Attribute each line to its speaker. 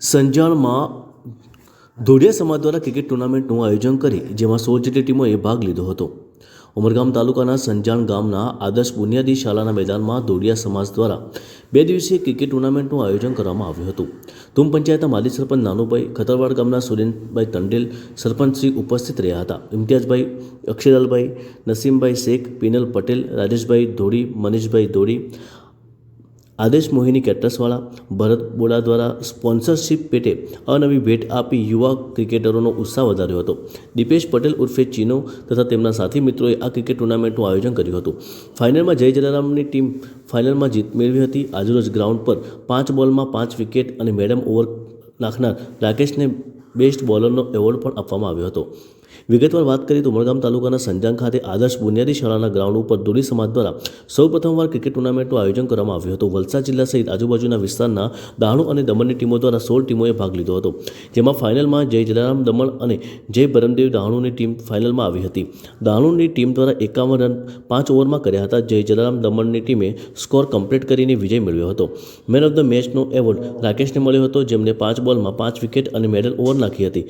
Speaker 1: સંજાણમાં ધોડિયા સમાજ દ્વારા ક્રિકેટ ટુર્નામેન્ટનું આયોજન કરી, જેમાં સોળ જેટલી ટીમોએ ભાગ લીધો હતો. ઉમરગામ તાલુકાના સંજાણ ગામના આદર્શ બુનિયાદી શાળાના મેદાનમાં ધોડિયા સમાજ દ્વારા બે દિવસીય ક્રિકેટ ટુર્નામેન્ટનું આયોજન કરવામાં આવ્યું હતું. તુમ પંચાયતના માજી સરપંચ નાનુભાઈ, ખતરવાડ ગામના સુરેન્દ્રભાઈ તંડેલ સરપંચશ્રી ઉપસ્થિત રહ્યા હતા. ઇમ્તિયાઝભાઈ, અક્ષયલાલભાઈ, નસીમભાઈ શેખ, પિનલ પટેલ, રાજેશભાઈ ધોડી મનીષભાઈ ધોડી આદેશ મોહિની કેટર્સવાળા ભરત બોડા દ્વારા સ્પોન્સરશિપ પેટે અનવી ભેટ આપી યુવા ક્રિકેટરોનો ઉત્સાહ વધાર્યો હતો. દીપેશ પટેલ ઉર્ફે ચીનો તથા તેમના સાથી મિત્રોએ આ ક્રિકેટ ટુર્નામેન્ટનું આયોજન કર્યું હતું. ફાઇનલમાં જય જલારામની ટીમ ફાઇનલમાં જીત મેળવી હતી. આજરોજ ગ્રાઉન્ડ પર પાંચ બોલમાં પાંચ વિકેટ અને મેડમ ઓવર નાખનાર રાકેશને બેસ્ટ બોલરનો એવોર્ડ પણ આપવામાં આવ્યો હતો. વિગતવાર વાત કરીએ તો ઉમરગામ તાલુકાના સંજાંગ ખાતે આદર્શ બુનિયાદી શાળાના ગ્રાઉન્ડ ઉપર દોડી સમાજ દ્વારા સૌ પ્રથમવાર ક્રિકેટ ટુર્નામેન્ટનું આયોજન કરવામાં આવ્યું હતું. વલસાડ જિલ્લા સહિત આજુબાજુના વિસ્તારના દાણુ અને દમણની ટીમો દ્વારા સોળ ટીમોએ ભાગ લીધો હતો. જેમાં ફાઇનલમાં જય જલારામ દમણ અને જય બરમદેવ દાણુની ટીમ ફાઇનલમાં આવી હતી. દાણુની ટીમ દ્વારા એકાવન રન પાંચ ઓવરમાં કર્યા હતા. જય જલારામ દમણની ટીમે સ્કોર કમ્પ્લીટ કરીને વિજય મેળવ્યો હતો. મેન ઓફ ધ મેચનો એવોર્ડ રાકેશને મળ્યો હતો જેમને પાંચ બોલમાં પાંચ વિકેટ અને મેડલ ઓવર નાખી હતી.